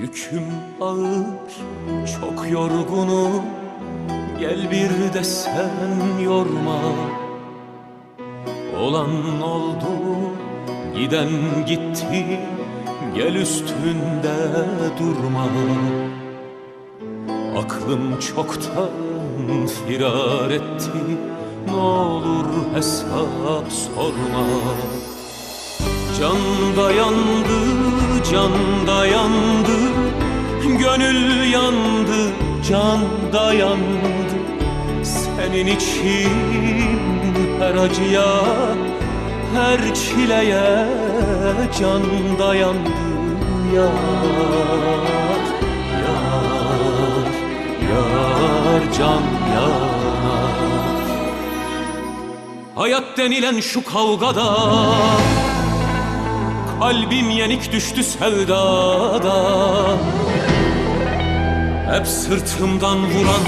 Yüküm ağır, çok yorgunum. Gel bir de sen yorma. Olan oldu, giden gitti Gel üstünde durma. Aklım çoktan firar etti Ne olur hesap sorma Can dayandı, can dayandı Gönül yandı, can dayandı Senin için her acıya Her çileye can dayandı Yar, yar, yar can yanar Hayat denilen şu kavgada Kalbim yenik düştü sevdada. Hep sırtımdan vuran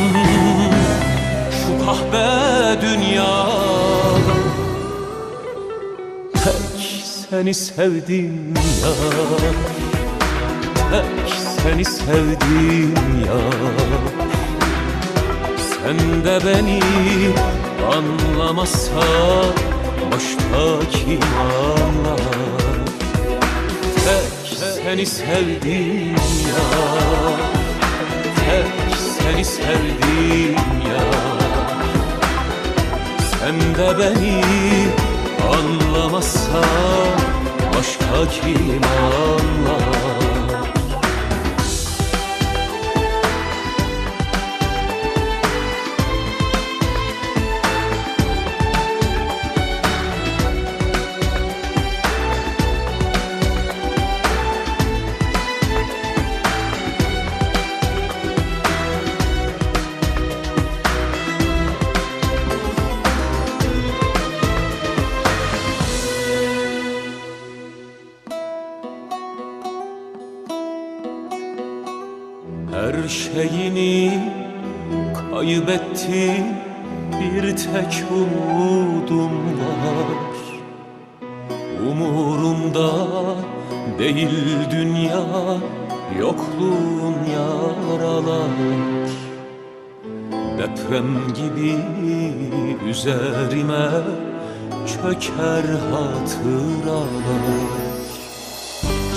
Şu kahve dünyada. Tek seni sevdim ya. Tek seni sevdim ya. Sen de beni anlamazsan Başka seni sevdim ya. Tek seni sevdim ya. Sen de beni anlamazsan Başka kim anlar şeyini kaybetti. Bir tek umudum var. Umurumda değil dünya Yokluğun yaralar. Deprem gibi üzerime Çöker hatıralar.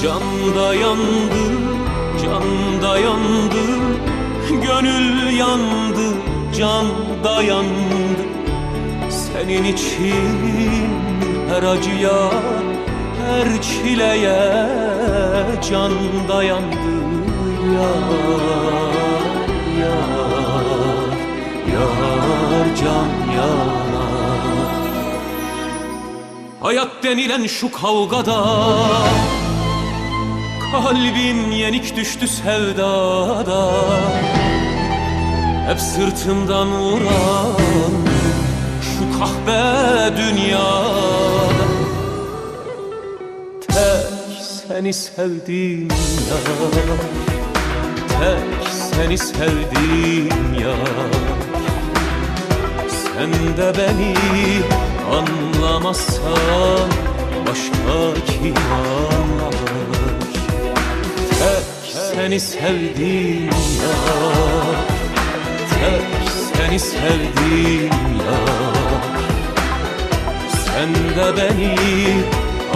Can dayandı, can dayandı Gönül yandı, can dayandı Senin için her acıya, her çileye Can dayandı yar, yar, yar can yanar. Hayat denilen şu kavgada Kalbim yenik düştü sevdada. Hep sırtımdan vuran Şu kahve dünyada. Tek seni sevdim ya. Tek seni sevdim ya. Sen de beni anlamazsan Başka kim anlar seni sevdim ya. Tek seni sevdim ya. Sen de beni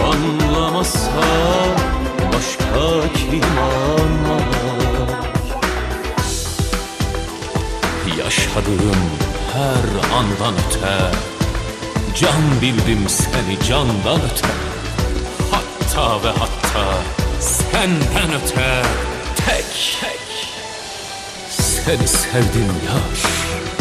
anlamazsan Başka kim anlar? Yaşadığım her andan öte Can bildim seni candan öte. Hatta ve hatta senden öte Seni sevdim yar